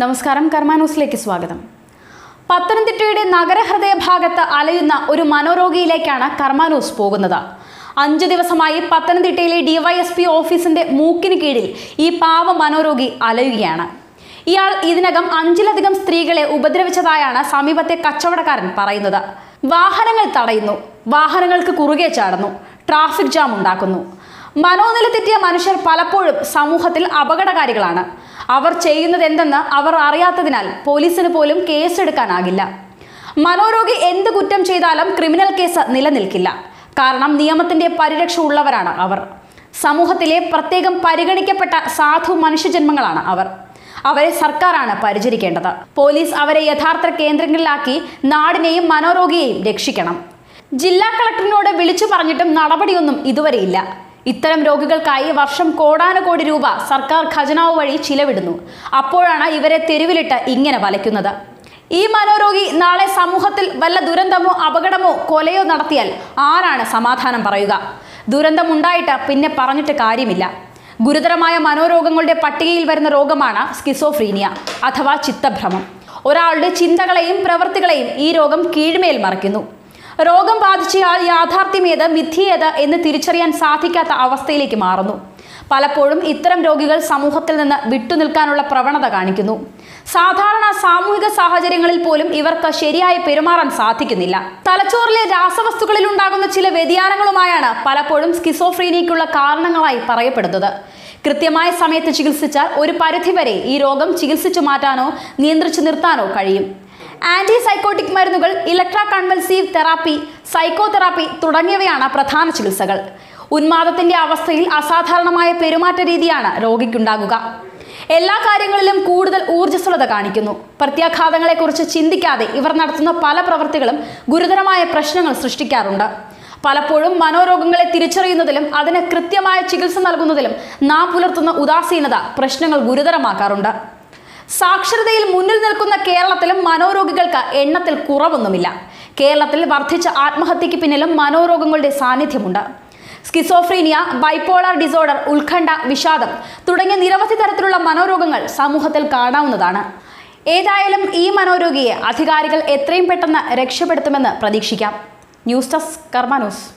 നമസ്കാരം കർമാനൂസിലേക്ക് സ്വാഗതം. പത്തനംതിട്ടയുടെ നഗരഹൃദയ ഭാഗത്ത് അലയുന്ന ഒരു മനോരോഗിയിലേക്കാണ് കർമാനൂസ് പോകുന്നത്. അഞ്ചു ദിവസമായി പത്തനംതിട്ടയിലെ ഡിവൈഎസ്പി ഓഫീസിന്റെ മൂക്കിന് കീഴിൽ ഈ പാവ മനോരോഗി അലയുകയാണ്. ഇയാൾ ഇതിനകം അഞ്ചിലധികം സ്ത്രീകളെ ഉപദ്രവിച്ചതായാണ് സമീപത്തെ കച്ചവടക്കാരൻ പറയുന്നത്. വാഹനങ്ങൾ തടയുന്നു വാഹനങ്ങൾക്ക് കുറുകെ ചാടുന്നു ട്രാഫിക് ജാം ഉണ്ടാക്കുന്നു. മനോനില തെറ്റിയ മനുഷ്യർ പലപ്പോഴും സമൂഹത്തിൽ അപകടകാരികളാണ്. അവർ ചെയ്യുന്നത് എന്തെന്ന് അവർ അറിയാത്തതിനാൽ പോലീസിന് പോലും കേസെടുക്കാനാകില്ല. മനോരോഗി എന്ത് കുറ്റം ചെയ്താലും ക്രിമിനൽ കേസ് നിലനിൽക്കില്ല. കാരണം നിയമത്തിന്റെ പരിരക്ഷ ഉള്ളവരാണ് അവർ. സമൂഹത്തിലെ പ്രത്യേകം പരിഗണിക്കപ്പെട്ട സാധു മനുഷ്യജന്മങ്ങളാണ് അവർ. അവരെ സർക്കാരാണ് പരിചരിക്കേണ്ടത്. പോലീസ് അവരെ യഥാർത്ഥ കേന്ദ്രങ്ങളിലാക്കി നാടിനെയും മനോരോഗിയെയും രക്ഷിക്കണം. ജില്ലാ കളക്ടറിനോട് വിളിച്ചു പറഞ്ഞിട്ടും നടപടിയൊന്നും ഇതുവരെയില്ല ഇത്തരം രോഗികൾക്കായി വർഷം കോടാനുകോടി രൂപ സർക്കാർ ഖജനാവ് വഴി ചിലവിടുന്നു. അപ്പോഴാണ് ഇവരെ തെരുവിലിട്ട് ഇങ്ങനെ വലയ്ക്കുന്നത്. ഈ മനോരോഗി നാളെ സമൂഹത്തിൽ വല്ല ദുരന്തമോ അപകടമോ കൊലയോ നടത്തിയാൽ ആരാണ് സമാധാനം പറയുക? ദുരന്തമുണ്ടായിട്ട് പിന്നെ പറഞ്ഞിട്ട് കാര്യമില്ല. ഗുരുതരമായ മനോരോഗങ്ങളുടെ പട്ടികയിൽ വരുന്ന രോഗമാണ് സ്കിസോഫ്രീനിയ അഥവാ ചിത്തഭ്രമം. ഒരാളുടെ ചിന്തകളെയും പ്രവൃത്തികളെയും ഈ രോഗം കീഴ്മേൽ മറിക്കുന്നു. രോഗം ബാധിച്ചയാൾ യാഥാർത്ഥ്യമേത് മിഥ്യേത് എന്ന് തിരിച്ചറിയാൻ സാധിക്കാത്ത അവസ്ഥയിലേക്ക് മാറുന്നു. പലപ്പോഴും ഇത്തരം രോഗികൾ സമൂഹത്തിൽ നിന്ന് വിട്ടുനിൽക്കാനുള്ള പ്രവണത കാണിക്കുന്നു. സാധാരണ സാമൂഹിക സാഹചര്യങ്ങളിൽ പോലും ഇവർക്ക് ശരിയായ പെരുമാറാൻ സാധിക്കുന്നില്ല. തലച്ചോറിലെ രാസവസ്തുക്കളിൽ ഉണ്ടാകുന്ന ചില വ്യതിയാനങ്ങളുമായാണ് പലപ്പോഴും സ്കിസോഫ്രീനിയയ്ക്കുള്ള കാരണങ്ങളായി പറയപ്പെടുന്നത്. കൃത്യമായ സമയത്ത് ചികിത്സിച്ചാൽ ഒരു പരിധിവരെ ഈ രോഗം ചികിത്സിച്ചു മാറ്റാനോ നിയന്ത്രിച്ചു നിർത്താനോ കഴിയും. ആന്റി സൈക്കോട്ടിക് മരുന്നുകൾ ഇലക്ട്രാ കൺവൽസീവ് തെറാപ്പി സൈക്കോതെറാപ്പി തുടങ്ങിയവയാണ് പ്രധാന ചികിത്സകൾ. ഉന്മാദത്തിന്റെ അവസ്ഥയിൽ അസാധാരണമായ പെരുമാറ്റ രീതിയാണ് രോഗിക്കുണ്ടാകുക. എല്ലാ കാര്യങ്ങളിലും കൂടുതൽ ഊർജസ്വലത കാണിക്കുന്നു. പ്രത്യാഘാതങ്ങളെക്കുറിച്ച് ചിന്തിക്കാതെ ഇവർ നടത്തുന്ന പല പ്രവൃത്തികളും ഗുരുതരമായ പ്രശ്നങ്ങൾ സൃഷ്ടിക്കാറുണ്ട്. പലപ്പോഴും മനോരോഗങ്ങളെ തിരിച്ചറിയുന്നതിലും അതിന് കൃത്യമായ ചികിത്സ നൽകുന്നതിലും നാം പുലർത്തുന്ന ഉദാസീനത പ്രശ്നങ്ങൾ ഗുരുതരമാക്കാറുണ്ട്. സാക്ഷരതയിൽ മുന്നിൽ നിൽക്കുന്ന കേരളത്തിലും മനോരോഗികൾക്ക് എണ്ണത്തിൽ കുറവൊന്നുമില്ല. കേരളത്തിൽ വർദ്ധിച്ച ആത്മഹത്യയ്ക്ക് പിന്നിലും മനോരോഗങ്ങളുടെ സാന്നിധ്യമുണ്ട്. സ്കിസോഫ്രീനിയ ബൈപ്പോളാർ ഡിസോർഡർ ഉത്കണ്ഠ വിഷാദം തുടങ്ങിയ നിരവധി തരത്തിലുള്ള മനോരോഗങ്ങൾ സമൂഹത്തിൽ കാണാവുന്നതാണ്. ഏതായാലും ഈ മനോരോഗിയെ അധികാരികൾ എത്രയും പെട്ടെന്ന് രക്ഷപ്പെടുത്തുമെന്ന് പ്രതീക്ഷിക്കാം. News desk Karma news.